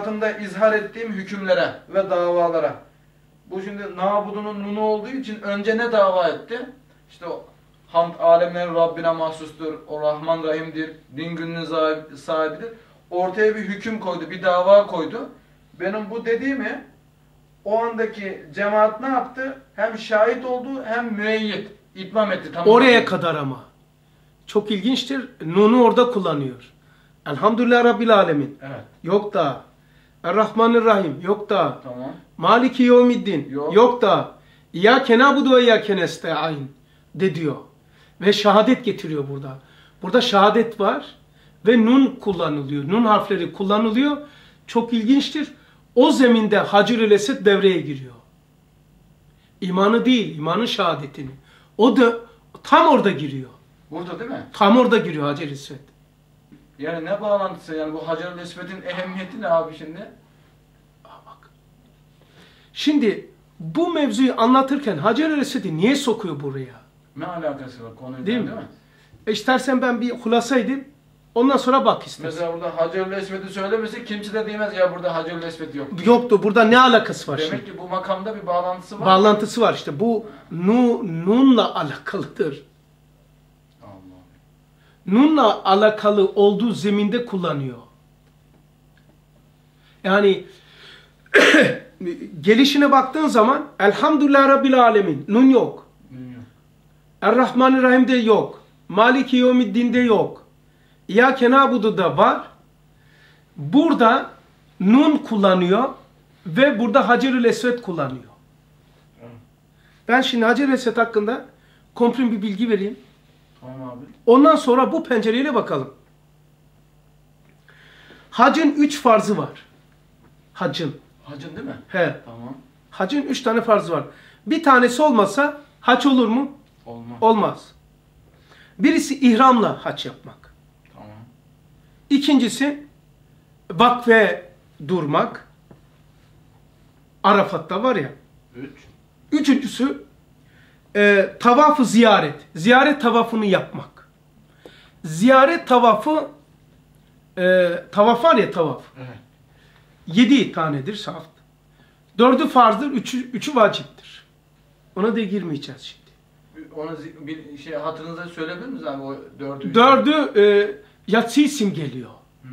hayatımda izhar ettiğim hükümlere ve davalara. Bu şimdi nabudunun nunu olduğu için önce ne dava etti? İşte o hamd alemlerin Rabbine mahsustur, o Rahman Rahim'dir, din gününün sahibi- sahibidir. Ortaya bir hüküm koydu, bir dava koydu. Benim bu dediğimi o andaki cemaat ne yaptı? Hem şahit oldu hem müeyyit, itmam etti. Tamam. Oraya kadar ama. Çok ilginçtir. Nun'u orada kullanıyor. Elhamdülillah Rabbil Alemin. Evet, Yok da. Errahmanirrahim. Yok da. tamam. Maliki yevmiddin. Yok. Yok da. İyyâke nâbudu ve iyyâke nesta'in de diyor. Ve şehadet getiriyor burada. Burada şehadet var ve nun kullanılıyor. Nun harfleri kullanılıyor. Çok ilginçtir. O zeminde Hacır-ı Esed devreye giriyor. İmanı değil, imanın şehadetini. O da tam orada giriyor. Burada değil mi? Tam orada giriyor Hacer-i Esved. Yani ne bağlantısı yani bu Hacer-ül Esved'in ehemmiyeti ne abi şimdi? Şimdi bu mevzuyu anlatırken Hacer-i Esved'i niye sokuyor buraya? Ne alakası var konuyla Değil değil, mi? mi? E istersen ben bir hulasa edeyim. Ondan sonra bak istersen. Mesela burada Hacer-ül Esved'i söylemesi kimse de diyemez ya burada Hacer-ül Esved yok. Yoktu. Burada ne alakası var Demek şimdi? ki bu makamda bir bağlantısı var. Bağlantısı var işte. Bu nu, nunla alakalıdır. Nunla alakalı olduğu zeminde kullanıyor. Yani gelişine baktığın zaman Elhamdülillah Rabbil Alemin. Nun yok. Bilmiyorum. Errahmanirrahim'de yok. Maliki Yevmiddin'de yok. İyyâke nâbudu'da var. Burada nun kullanıyor ve burada Hacer-ül Esved kullanıyor. Ben şimdi Hacer-ül Esved hakkında komprim bir bilgi vereyim. Tamam abi. Ondan sonra bu pencereyle bakalım. Hacın üç farzı var. Hacın. Hacın değil mi? He. Tamam. Hacın üç tane farzı var. Bir tanesi olmasa haç olur mu? Olmaz. Olmaz. Birisi ihramla haç yapmak. Tamam. İkincisi vakfe durmak. Arafat'ta var ya. Üç. Üçüncüsü e, tavafı ziyaret. Ziyaret tavafını yapmak. Ziyaret tavafı e, tavaf var ya tavaf. Evet. Yedi tanedir saft. Dördü farzdır, üçü, üçü vaciptir. Ona da girmeyeceğiz şimdi. Onu bir şey hatırınıza söyleyebilir misiniz abi o dördü? Dördü e, yatsı isim geliyor. Hmm.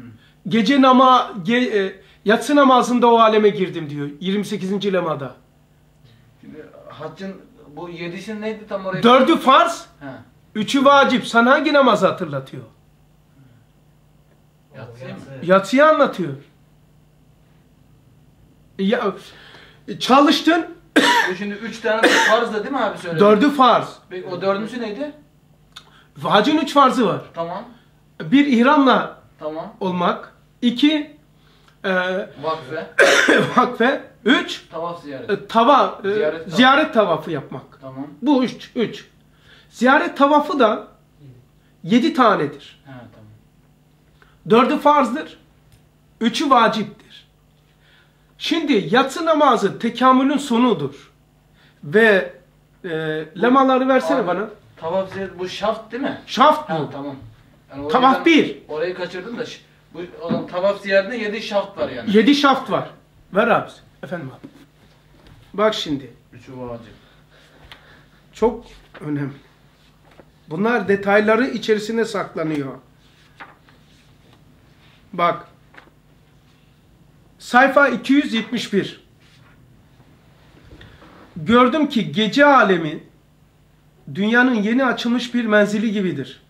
Gece nama, ge, e, yatsı namazında o aleme girdim diyor 28. lemada. Şimdi haccın bu yedisi neydi tam oraya? Dördü farz, He. üçü vacip. Sana hangi namazı hatırlatıyor? Yatsıyı mı? Yatsıyı anlatıyor. Ya, çalıştın, Bu şimdi üç tane de farz da değil mi abi söyle? dördü farz. Peki o dördüncüsü neydi? Hacın üç farzı var. Tamam. Bir ihramla Tamam. olmak. iki e, Vakfe. vakfe. Üç Tavaf ziyaret. e, tava, e, Ziyaret tavafı. ziyaret tavafı yapmak. Tamam. Bu üç. üç. Ziyaret tavafı da yedi tanedir. He tamam. Dördü farzdır. Üçü vaciptir. Şimdi yatsı namazı tekamülün sonudur. Ve e, lemaları versene Abi, bana. Tavaf ziyaret bu şaft değil mi? Şaft Ha bu. tamam. Yani Tavaf bir. Orayı kaçırdım da bu zaman tavaf ziyaretinde yedi şaft var yani. Yedi şaft var. Ver abi. Efendim abi. Bak şimdi. Üçü vacip. Çok önemli. Bunlar detayları içerisine saklanıyor. Bak. Sayfa 271. Gördüm ki gece alemi dünyanın yeni açılmış bir menzili gibidir.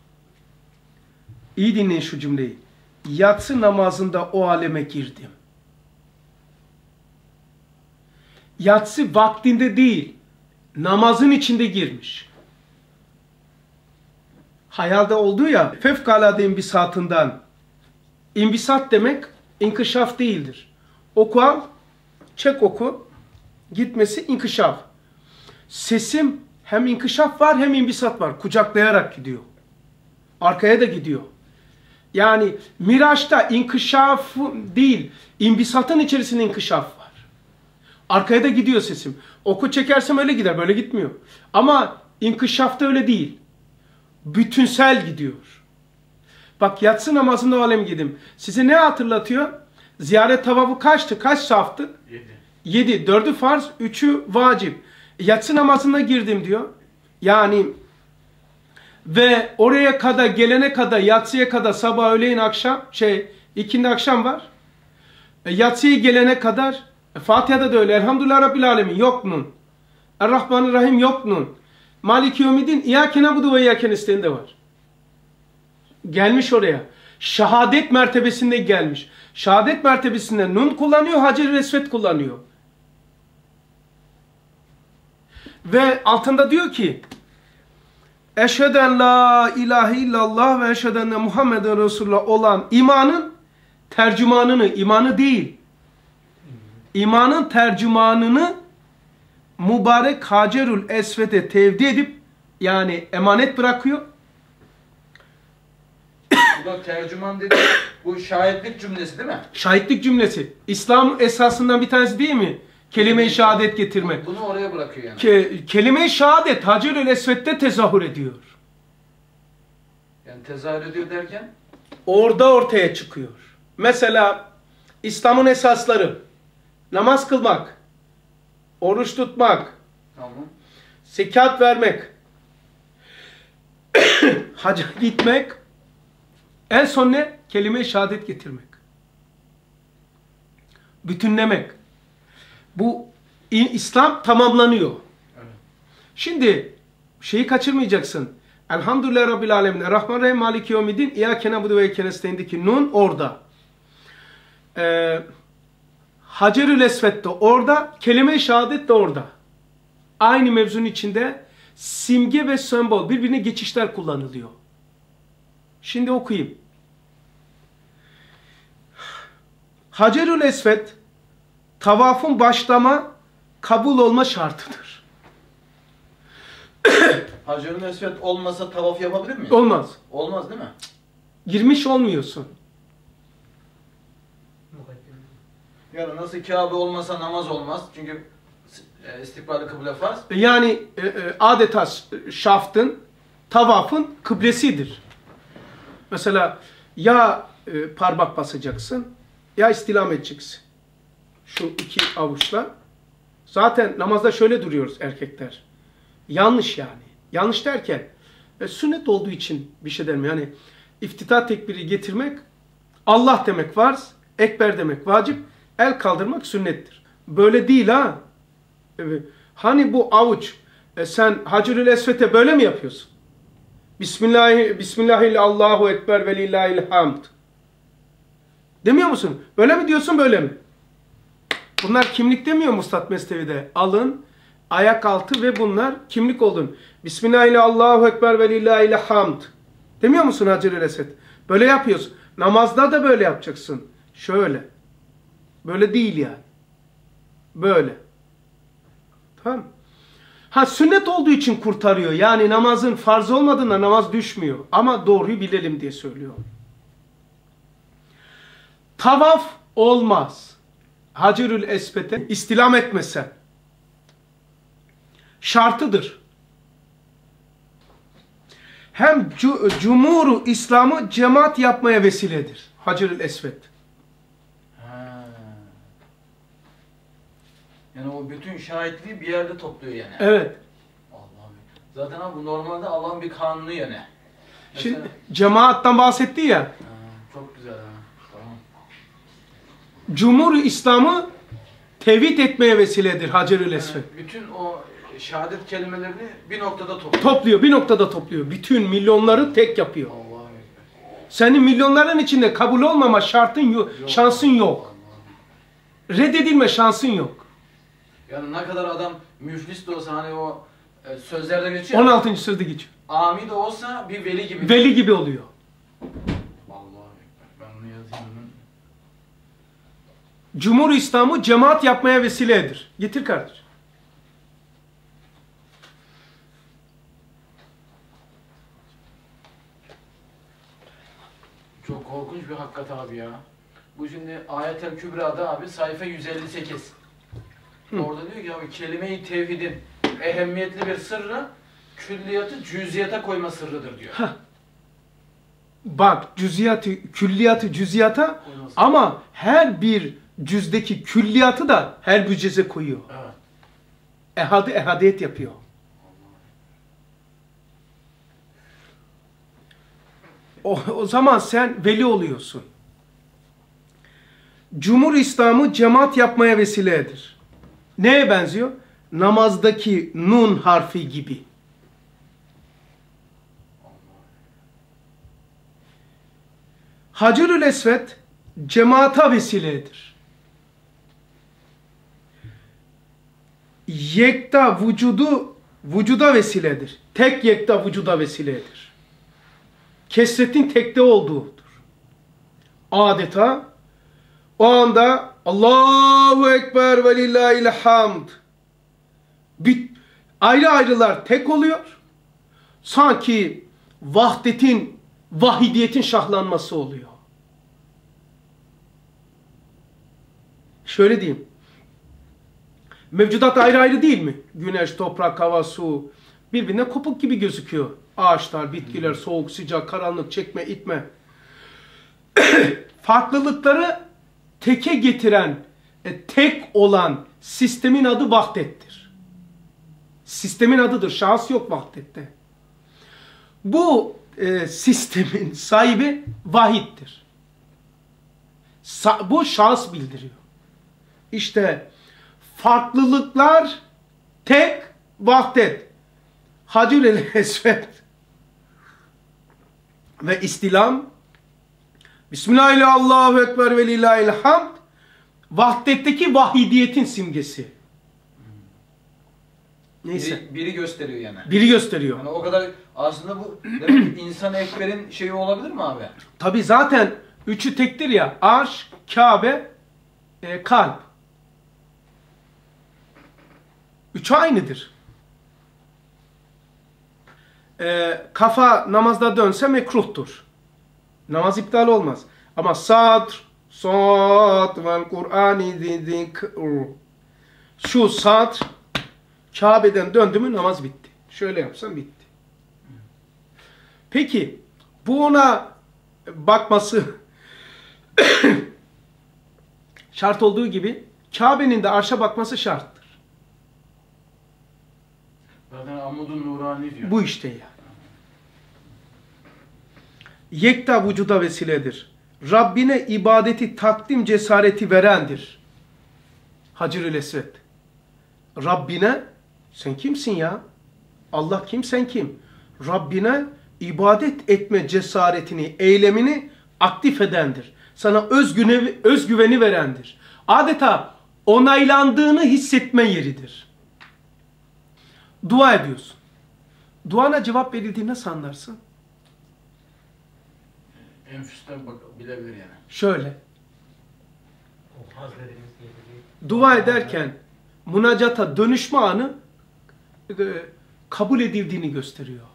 İyi dinleyin şu cümleyi. Yatsı namazında o aleme girdim. Yatsı vaktinde değil, namazın içinde girmiş. Hayalde olduğu ya, fevkalade imbisatından. İmbisat demek inkişaf değildir. Oku al, çek oku, gitmesi inkişaf. Sesim hem inkişaf var hem imbisat var. Kucaklayarak gidiyor. Arkaya da gidiyor. Yani Miraç'ta inkişaf değil, imbisatın içerisinde inkişaf var. Arkaya da gidiyor sesim. Oku çekersem öyle gider, böyle gitmiyor. Ama inkişafta öyle değil. Bütünsel gidiyor. Bak yatsı namazında o alem gidim. Size ne hatırlatıyor? Ziyaret tavafı kaçtı? Kaç saftı? Yedi. 7. Dördü farz, üçü vacip. Yatsı namazına girdim diyor. Yani ve oraya kadar gelene kadar yatsıya kadar sabah öğleyin akşam şey ikindi akşam var. E, yatsıya gelene kadar Fatiha'da da öyle. Elhamdülillah Rabbil Alemin yok nun. Errahmanirrahim yok nun. Maliki Yevmiddin İyyâke na'budu ve İyyâke nestaîn de var. Gelmiş oraya. Şehadet mertebesinde gelmiş. Şehadet mertebesinde nun kullanıyor, Hacer-i Esved kullanıyor. Ve altında diyor ki Eşheden la ilahe illallah ve eşheden de Muhammeden Resulullah olan imanın tercümanını, imanı değil. İmanın tercümanını mübarek Hacerül Esved'e tevdi edip yani emanet bırakıyor. Bu da tercüman dedi. Bu şahitlik cümlesi değil mi? Şahitlik cümlesi. İslam esasından bir tanesi değil mi? Kelime-i şehadet getirmek. Bunu oraya bırakıyor yani. Ke kelime-i şehadet Hacerül Esved'de tezahür ediyor. Yani tezahür ediyor derken Orada ortaya çıkıyor. Mesela İslam'ın esasları namaz kılmak, oruç tutmak, tamam. zekat vermek, hacca gitmek, en son ne? Kelime-i şehadet getirmek. Bütünlemek. Bu İslam tamamlanıyor. Evet. Şimdi şeyi kaçırmayacaksın. Elhamdülillah Rabbil Alemin. Rahman Rahim Maliki Yevmiddin. İyyâke na'budu ve iyyâke nestaîn'deki nun orada. Ee, Hacerül Esved de orada. Kelime-i şehadet de orada. Aynı mevzunun içinde simge ve sembol birbirine geçişler kullanılıyor. Şimdi okuyayım. Hacerül Esved tavafın başlama kabul olma şartıdır. Hacerül Esved olmasa tavaf yapabilir miyim? Olmaz. Olmaz değil mi? Girmiş olmuyorsun. Yani nasıl Kabe olmasa namaz olmaz. Çünkü e, istikbali kıble farz. Yani e, e, adeta şaftın, tavafın kıblesidir. Mesela ya e, parmak basacaksın ya istilam edeceksin. Şu iki avuçla. Zaten namazda şöyle duruyoruz erkekler. Yanlış yani. Yanlış derken e, sünnet olduğu için bir şey derim. Yani iftitah tekbiri getirmek Allah demek farz, ekber demek vacip, el kaldırmak sünnettir. Böyle değil ha. Evet. Hani bu avuç e, sen Hacerül Esved'e böyle mi yapıyorsun? Bismillahi Bismillahi Allahu ekber ve lillahil. Demiyor musun? Böyle mi diyorsun böyle mi? Bunlar kimlik demiyor Mustat Mesnevi'de. Alın, ayak altı ve bunlar kimlik olun. Bismillahi Allahu ve lillahil. Demiyor musun Hacerül Esved? Böyle yapıyorsun. Namazda da böyle yapacaksın. Şöyle. Böyle değil yani. Böyle. Tamam Ha sünnet olduğu için kurtarıyor. Yani namazın farz olmadığında namaz düşmüyor. Ama doğruyu bilelim diye söylüyor. Tavaf olmaz. Hacerül Esved'e istilam etmesen. Şartıdır. Hem cu İslam'ı cemaat yapmaya vesiledir. Hacerül Esved. Yani o bütün şahitliği bir yerde topluyor yani. Evet. Allah'ım. Zaten abi bu normalde Allah'ın bir kanunu yani. Şimdi Mesela- cemaattan bahsetti ya. Ha, çok güzel ha. Tamam. Cumhur İslam'ı tevhid etmeye vesiledir Hacerül Esved. Yani bütün o şehadet kelimelerini bir noktada topluyor. Topluyor, bir noktada topluyor. Bütün milyonları tek yapıyor. Ekber. Senin milyonların içinde kabul olmama şartın yok, Yok. şansın yok. Reddedilme şansın yok. Yani ne kadar adam müflis de olsa hani o e, sözlerde geçiyor. 16. sözde geçiyor. Ami de olsa bir veli gibi. Veli gibi oluyor. Ekber. Ben bunu yazayım. Cumhur İslam'ı cemaat yapmaya vesiledir. Getir kardeş. Çok korkunç bir hakikat abi ya. Bu şimdi Ayet-el Kübra'da abi sayfa 158. Orada diyor ki abi kelime-i tevhidin ehemmiyetli bir sırrı külliyatı cüziyata koyma sırrıdır diyor. Hah. bak cüziyatı, külliyatı cüziyata Koymasın. ama her bir cüzdeki külliyatı da her bir cüze koyuyor. Evet. Ehadı ehadiyet yapıyor. O, o zaman sen veli oluyorsun. Cumhur İslam'ı cemaat yapmaya vesiledir. Neye benziyor? Namazdaki nun harfi gibi. Hacerül Esved cemaata vesiledir. Yekta vücudu vücuda vesiledir. Tek yekta vücuda vesiledir. Kesretin tekte olduğudur. Adeta o anda Allahu Ekber ve lillahil hamd bir, ayrı ayrılar tek oluyor. Sanki vahdetin, vahidiyetin şahlanması oluyor. Şöyle diyeyim. Mevcudat ayrı ayrı değil mi? Güneş, toprak, hava, su birbirinden kopuk gibi gözüküyor. Ağaçlar, bitkiler, soğuk, sıcak, karanlık, çekme, itme. Farklılıkları teke getiren, e, tek olan sistemin adı vahdettir. Sistemin adıdır. Şahıs yok vahdette. Bu e, sistemin sahibi vahittir. Sa- bu şahıs bildiriyor. İşte farklılıklar tek vahdet. Hacir el esved ve istilam Bismillahirrahmanirrahim Allahu Ekber ve lillahil hamd vahdetteki vahidiyetin simgesi. Neyse. Biri, biri gösteriyor yani. Biri gösteriyor. Yani o kadar aslında bu demek insan ekberin şeyi olabilir mi abi? Tabi zaten üçü tektir ya. Arş, Kabe, e, kalp. Üçü aynıdır. E, kafa namazda dönse mekruhtur. Namaz iptal olmaz. Ama sadr, sad vel Kur'ani zikr. Şu sadr Kabe'den döndü mü namaz bitti. Şöyle yapsam bitti. Peki bu ona bakması şart olduğu gibi Kabe'nin de arşa bakması şarttır. Zaten Amudun Nurani diyor. Bu işte yani. Yekta vücuda vesiledir. Rabbine ibadeti takdim cesareti verendir. Hacır-ül Esved. Rabbine sen kimsin ya? Allah kim sen kim? Rabbine ibadet etme cesaretini, eylemini aktif edendir. Sana özgüveni, özgüveni verendir. Adeta onaylandığını hissetme yeridir. Dua ediyorsun. Duana cevap verildiğini nasıl anlarsın? Enfüsten bak bilebilir yani. Şöyle. Dua ederken münacata dönüşme anı e, kabul edildiğini gösteriyor.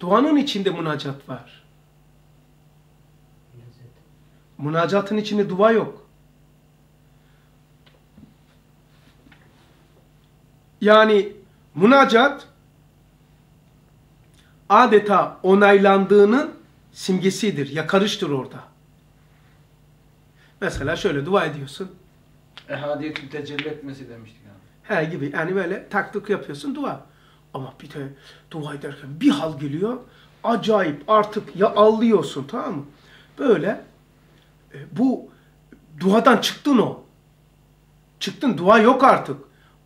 Duanın içinde münacat var. Münacatın içinde dua yok. Yani münacat adeta onaylandığının simgesidir, yakarıştır orada. Mesela şöyle dua ediyorsun. Ehadiyetin tecelli etmesi demiştik yani. Her gibi yani böyle taktık yapıyorsun dua. Ama bir de dua ederken bir hal geliyor. Acayip artık ya allıyorsun tamam mı? Böyle e, bu duadan çıktın o. Çıktın dua yok artık.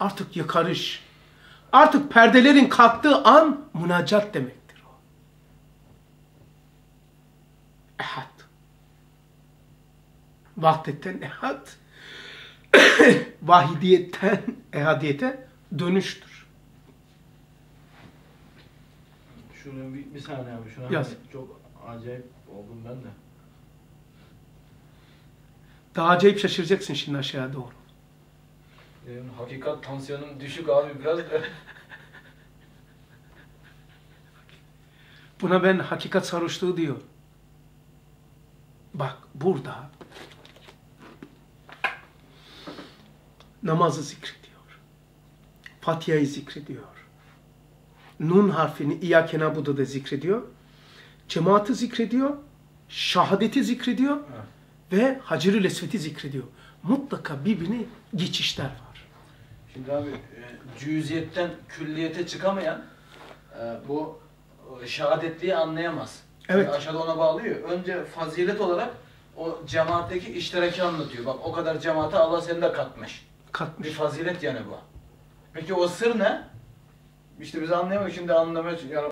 Artık yakarış. Artık perdelerin kalktığı an münacat demektir o. Ehad. Vahdetten ehad. vahidiyetten ehadiyete dönüştür. Şunu bir, bir saniye abi. Şuna Yaz. çok acayip oldum ben de. Daha acayip şaşıracaksın şimdi aşağıya doğru. Benim hakikat tansiyonum düşük abi biraz. Buna ben hakikat sarhoşluğu diyor. Bak burada namazı zikrediyor. Fatiha'yı zikrediyor. Nun harfini İyyâke nâbudu da zikrediyor. cemaati zikrediyor, şahadeti zikrediyor Evet. ve Hacer-ül Esved'i zikrediyor. Mutlaka birbirine geçişler var. Şimdi abi e, cüziyetten külliyete çıkamayan e, bu e, şehadetliği anlayamaz. Evet. Çünkü aşağıda ona bağlıyor. Önce fazilet olarak o cemaatteki iştiraki anlatıyor. Bak o kadar cemaate Allah seni de katmış. Bir Katmış. fazilet yani bu. Peki o sır ne? İşte biz anlayamadık şimdi anlamaya yani